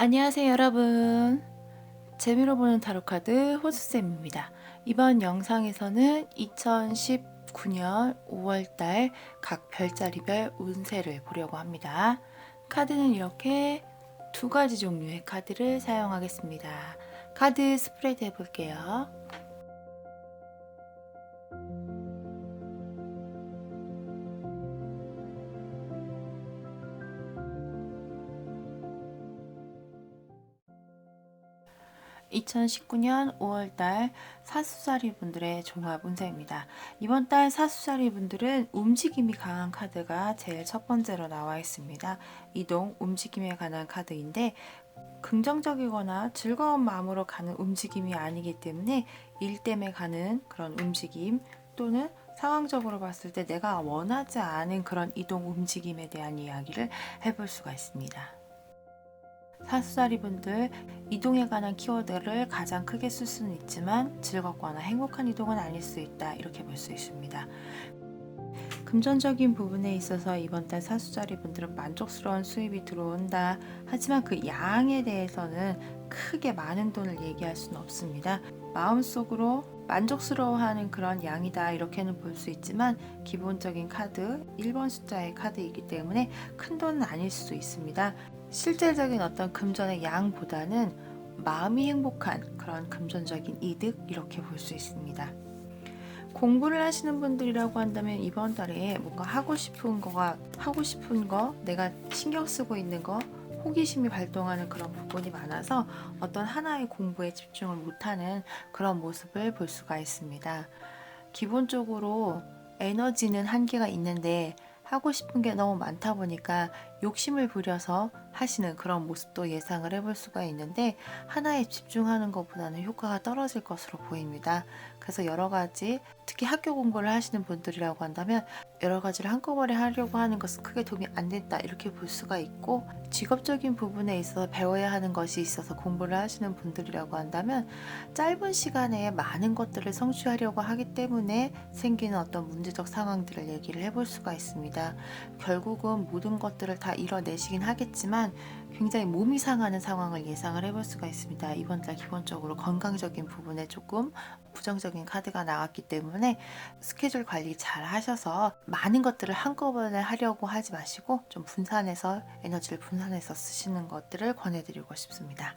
안녕하세요 여러분. 재미로 보는 타로카드 호수쌤입니다. 이번 영상에서는 2019년 5월달 각 별자리별 운세를 보려고 합니다. 카드는 이렇게 두 가지 종류의 카드를 사용하겠습니다. 카드 스프레드 해볼게요 2019년 5월달 사수자리 분들의 종합 운세입니다. 이번 달 사수자리 분들은 움직임이 강한 카드가 제일 첫 번째로 나와 있습니다. 이동, 움직임에 관한 카드인데 긍정적이거나 즐거운 마음으로 가는 움직임이 아니기 때문에 일 때문에 가는 그런 움직임 또는 상황적으로 봤을 때 내가 원하지 않은 그런 이동 움직임에 대한 이야기를 해볼 수가 있습니다. 사수자리 분들 이동에 관한 키워드를 가장 크게 쓸 수는 있지만 즐겁거나 행복한 이동은 아닐 수 있다 이렇게 볼 수 있습니다. 금전적인 부분에 있어서 이번 달 사수자리 분들은 만족스러운 수입이 들어온다. 하지만 그 양에 대해서는 크게 많은 돈을 얘기할 수는 없습니다. 마음속으로 만족스러워하는 그런 양이다 이렇게는 볼 수 있지만 기본적인 카드 1번 숫자의 카드이기 때문에 큰 돈은 아닐 수도 있습니다. 실질적인 어떤 금전의 양보다는 마음이 행복한 그런 금전적인 이득 이렇게 볼 수 있습니다. 공부를 하시는 분들이라고 한다면 이번 달에 뭔가 하고 싶은 거가 하고 싶은 거 내가 신경 쓰고 있는 거 호기심이 발동하는 그런 부분이 많아서 어떤 하나의 공부에 집중을 못하는 그런 모습을 볼 수가 있습니다. 기본적으로 에너지는 한계가 있는데 하고 싶은 게 너무 많다 보니까 욕심을 부려서 하시는 그런 모습도 예상을 해볼 수가 있는데 하나에 집중하는 것보다는 효과가 떨어질 것으로 보입니다. 그래서 여러 가지 특히 학교 공부를 하시는 분들이라고 한다면 여러 가지를 한꺼번에 하려고 하는 것은 크게 도움이 안 된다 이렇게 볼 수가 있고 직업적인 부분에 있어서 배워야 하는 것이 있어서 공부를 하시는 분들이라고 한다면 짧은 시간에 많은 것들을 성취하려고 하기 때문에 생기는 어떤 문제적 상황들을 얘기를 해볼 수가 있습니다. 결국은 모든 것들을 다 이뤄내시긴 하겠지만 굉장히 몸이 상하는 상황을 예상을 해볼 수가 있습니다. 이번 달 기본적으로 건강적인 부분에 조금 부정적인 카드가 나왔기 때문에 스케줄 관리 잘 하셔서 많은 것들을 한꺼번에 하려고 하지 마시고 좀 분산해서 에너지를 분산해서 쓰시는 것들을 권해드리고 싶습니다.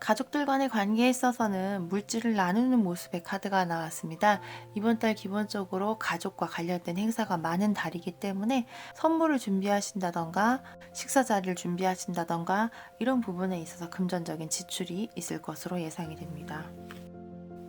가족들 간의 관계에 있어서는 물질을 나누는 모습의 카드가 나왔습니다. 이번 달 기본적으로 가족과 관련된 행사가 많은 달이기 때문에 선물을 준비하신다던가 식사 자리를 준비하신다던가 이런 부분에 있어서 금전적인 지출이 있을 것으로 예상이 됩니다.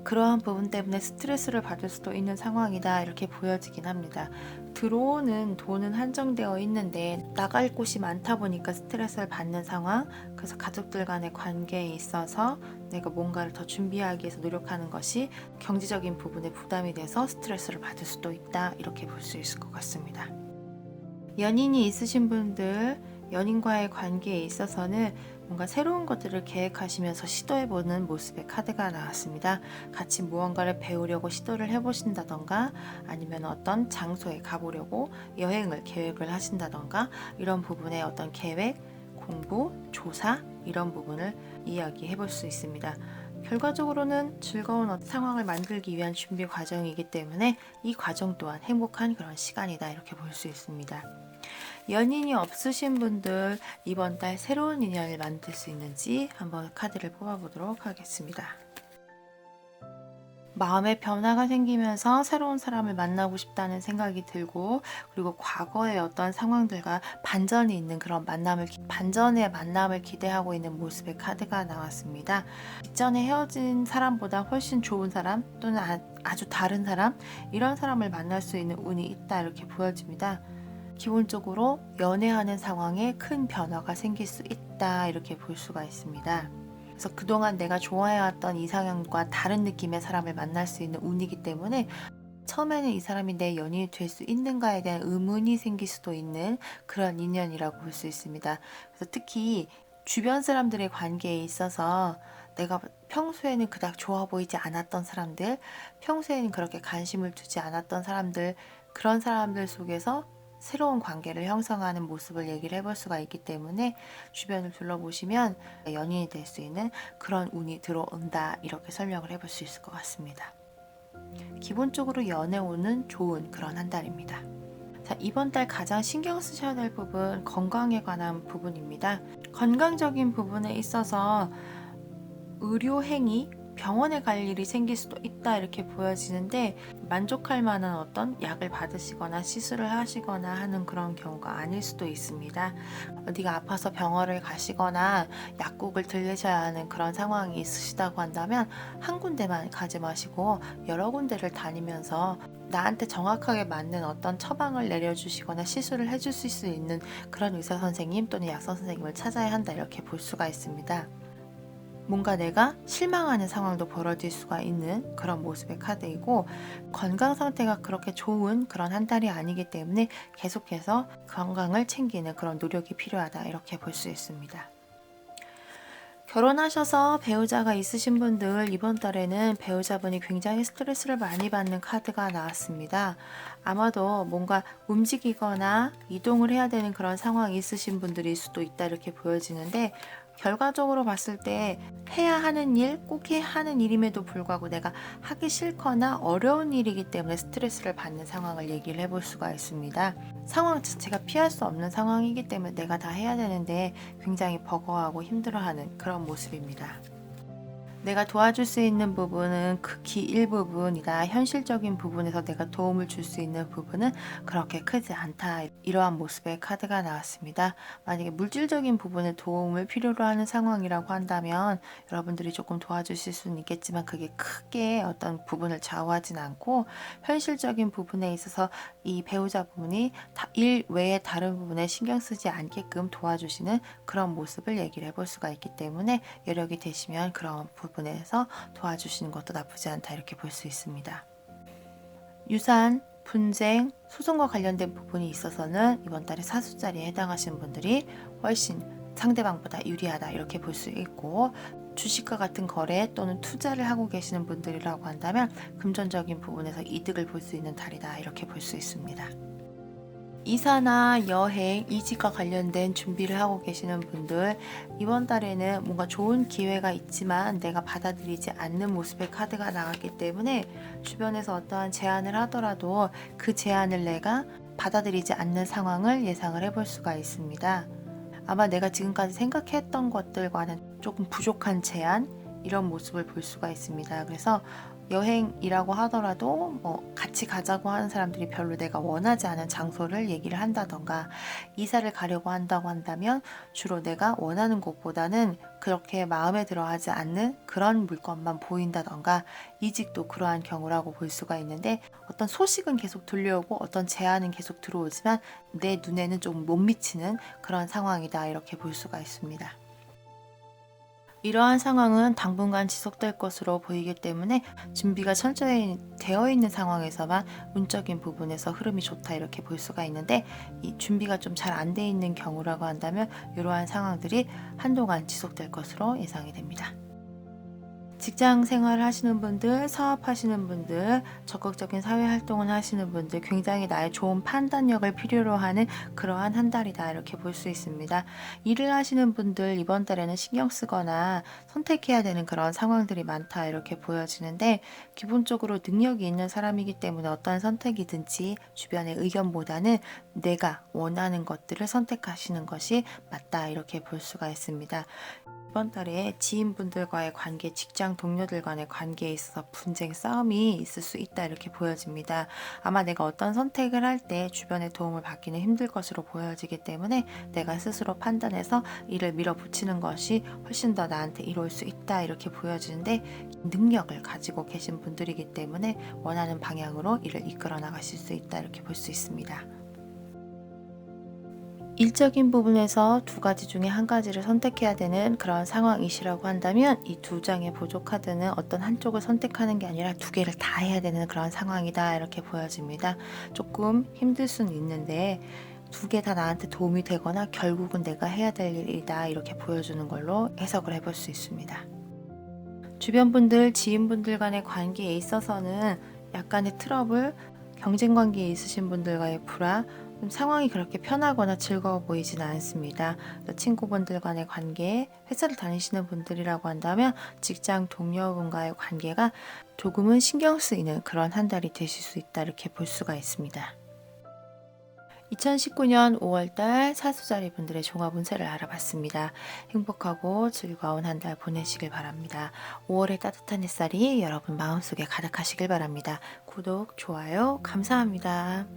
그러한 부분 때문에 스트레스를 받을 수도 있는 상황이다 이렇게 보여지긴 합니다. 들어오는 돈은 한정되어 있는데 나갈 곳이 많다 보니까 스트레스를 받는 상황 그래서 가족들 간의 관계에 있어서 내가 뭔가를 더 준비하기 위해서 노력하는 것이 경제적인 부분에 부담이 돼서 스트레스를 받을 수도 있다 이렇게 볼 수 있을 것 같습니다. 연인이 있으신 분들 연인과의 관계에 있어서는 뭔가 새로운 것들을 계획하시면서 시도해보는 모습의 카드가 나왔습니다. 같이 무언가를 배우려고 시도를 해보신다던가 아니면 어떤 장소에 가보려고 여행을 계획을 하신다던가 이런 부분에 어떤 계획, 공부, 조사 이런 부분을 이야기해 볼 수 있습니다. 결과적으로는 즐거운 상황을 만들기 위한 준비 과정이기 때문에 이 과정 또한 행복한 그런 시간이다 이렇게 볼 수 있습니다. 연인이 없으신 분들 이번 달 새로운 인연을 만들 수 있는지 한번 카드를 뽑아보도록 하겠습니다. 마음의 변화가 생기면서 새로운 사람을 만나고 싶다는 생각이 들고 그리고 과거의 어떤 상황들과 반전이 있는 그런 만남을 반전의 만남을 기대하고 있는 모습의 카드가 나왔습니다. 이전에 헤어진 사람보다 훨씬 좋은 사람 또는 아, 아주 다른 사람 이런 사람을 만날 수 있는 운이 있다 이렇게 보여집니다. 기본적으로 연애하는 상황에 큰 변화가 생길 수 있다 이렇게 볼 수가 있습니다. 그래서 그동안 내가 좋아해왔던 이상형과 다른 느낌의 사람을 만날 수 있는 운이기 때문에 처음에는 이 사람이 내 연인이 될 수 있는가에 대한 의문이 생길 수도 있는 그런 인연이라고 볼 수 있습니다. 그래서 특히 주변 사람들의 관계에 있어서 내가 평소에는 그닥 좋아 보이지 않았던 사람들, 평소에는 그렇게 관심을 두지 않았던 사람들, 그런 사람들 속에서 새로운 관계를 형성하는 모습을 얘기를 해볼 수가 있기 때문에 주변을 둘러보시면 연인이 될 수 있는 그런 운이 들어온다 이렇게 설명을 해볼 수 있을 것 같습니다. 기본적으로 연애 운은 좋은 그런 한 달입니다. 자, 이번 달 가장 신경 쓰셔야 될 부분 건강에 관한 부분입니다. 건강적인 부분에 있어서 의료 행위, 병원에 갈 일이 생길 수도 있다 이렇게 보여지는데 만족할 만한 어떤 약을 받으시거나 시술을 하시거나 하는 그런 경우가 아닐 수도 있습니다. 어디가 아파서 병원을 가시거나 약국을 들리셔야 하는 그런 상황이 있으시다고 한다면 한 군데만 가지 마시고 여러 군데를 다니면서 나한테 정확하게 맞는 어떤 처방을 내려주시거나 시술을 해줄 수 있는 그런 의사 선생님 또는 약사 선생님을 찾아야 한다 이렇게 볼 수가 있습니다. 뭔가 내가 실망하는 상황도 벌어질 수가 있는 그런 모습의 카드이고 건강 상태가 그렇게 좋은 그런 한 달이 아니기 때문에 계속해서 건강을 챙기는 그런 노력이 필요하다 이렇게 볼 수 있습니다. 결혼하셔서 배우자가 있으신 분들 이번 달에는 배우자분이 굉장히 스트레스를 많이 받는 카드가 나왔습니다. 아마도 뭔가 움직이거나 이동을 해야 되는 그런 상황이 있으신 분들일 수도 있다 이렇게 보여지는데 결과적으로 봤을 때 해야 하는 일, 꼭 해야 하는 일임에도 불구하고 내가 하기 싫거나 어려운 일이기 때문에 스트레스를 받는 상황을 얘기를 해볼 수가 있습니다. 상황 자체가 피할 수 없는 상황이기 때문에 내가 다 해야 되는데 굉장히 버거워하고 힘들어하는 그런 모습입니다. 내가 도와줄 수 있는 부분은 극히 일부분이다. 현실적인 부분에서 내가 도움을 줄 수 있는 부분은 그렇게 크지 않다. 이러한 모습의 카드가 나왔습니다. 만약에 물질적인 부분에 도움을 필요로 하는 상황이라고 한다면 여러분들이 조금 도와주실 수는 있겠지만 그게 크게 어떤 부분을 좌우하진 않고 현실적인 부분에 있어서 이 배우자분이 일 외에 다른 부분에 신경 쓰지 않게끔 도와주시는 그런 모습을 얘기를 해볼 수가 있기 때문에 여력이 되시면 그런 부분 부분에서 도와주시는 것도 나쁘지 않다 이렇게 볼 수 있습니다. 유산, 분쟁, 소송과 관련된 부분이 있어서는 이번 달에 사수자리에 해당하시는 분들이 훨씬 상대방보다 유리하다 이렇게 볼 수 있고 주식과 같은 거래 또는 투자를 하고 계시는 분들이라고 한다면 금전적인 부분에서 이득을 볼 수 있는 달이다 이렇게 볼 수 있습니다. 이사나 여행, 이직과 관련된 준비를 하고 계시는 분들 이번 달에는 뭔가 좋은 기회가 있지만 내가 받아들이지 않는 모습의 카드가 나왔기 때문에 주변에서 어떠한 제안을 하더라도 그 제안을 내가 받아들이지 않는 상황을 예상을 해볼 수가 있습니다. 아마 내가 지금까지 생각했던 것들과는 조금 부족한 제안 이런 모습을 볼 수가 있습니다. 그래서 여행이라고 하더라도 뭐 같이 가자고 하는 사람들이 별로 내가 원하지 않은 장소를 얘기를 한다던가 이사를 가려고 한다고 한다면 주로 내가 원하는 곳보다는 그렇게 마음에 들어 하지 않는 그런 물건만 보인다던가 이직도 그러한 경우라고 볼 수가 있는데 어떤 소식은 계속 들려오고 어떤 제안은 계속 들어오지만 내 눈에는 좀 못 미치는 그런 상황이다 이렇게 볼 수가 있습니다. 이러한 상황은 당분간 지속될 것으로 보이기 때문에 준비가 철저히 되어 있는 상황에서만 운적인 부분에서 흐름이 좋다 이렇게 볼 수가 있는데 이 준비가 좀 잘 안 돼 있는 경우라고 한다면 이러한 상황들이 한동안 지속될 것으로 예상이 됩니다. 직장 생활을 하시는 분들, 사업 하시는 분들, 적극적인 사회 활동을 하시는 분들, 굉장히 나의 좋은 판단력을 필요로 하는 그러한 한 달이다. 이렇게 볼 수 있습니다. 일을 하시는 분들, 이번 달에는 신경 쓰거나 선택해야 되는 그런 상황들이 많다. 이렇게 보여지는데, 기본적으로 능력이 있는 사람이기 때문에 어떤 선택이든지 주변의 의견보다는 내가 원하는 것들을 선택하시는 것이 맞다. 이렇게 볼 수가 있습니다. 이번 달에 지인분들과의 관계, 직장 동료들 간의 관계에 있어서 분쟁, 싸움이 있을 수 있다 이렇게 보여집니다. 아마 내가 어떤 선택을 할 때 주변의 도움을 받기는 힘들 것으로 보여지기 때문에 내가 스스로 판단해서 이를 밀어붙이는 것이 훨씬 더 나한테 이로울 수 있다 이렇게 보여지는데 능력을 가지고 계신 분들이기 때문에 원하는 방향으로 이를 이끌어 나가실 수 있다 이렇게 볼 수 있습니다. 일적인 부분에서 두 가지 중에 한 가지를 선택해야 되는 그런 상황이시라고 한다면 이 두 장의 보조 카드는 어떤 한쪽을 선택하는 게 아니라 두 개를 다 해야 되는 그런 상황이다 이렇게 보여집니다. 조금 힘들 수는 있는데 두 개 다 나한테 도움이 되거나 결국은 내가 해야 될 일이다 이렇게 보여주는 걸로 해석을 해볼 수 있습니다. 주변 분들, 지인분들 간의 관계에 있어서는 약간의 트러블, 경쟁 관계에 있으신 분들과의 불화, 좀 상황이 그렇게 편하거나 즐거워 보이지는 않습니다. 또 친구분들 간의 관계, 회사를 다니시는 분들이라고 한다면 직장 동료분과의 관계가 조금은 신경 쓰이는 그런 한 달이 되실 수 있다 이렇게 볼 수가 있습니다. 2019년 5월달 사수자리 분들의 종합 운세를 알아봤습니다. 행복하고 즐거운 한 달 보내시길 바랍니다. 5월의 따뜻한 햇살이 여러분 마음속에 가득하시길 바랍니다. 구독, 좋아요, 감사합니다.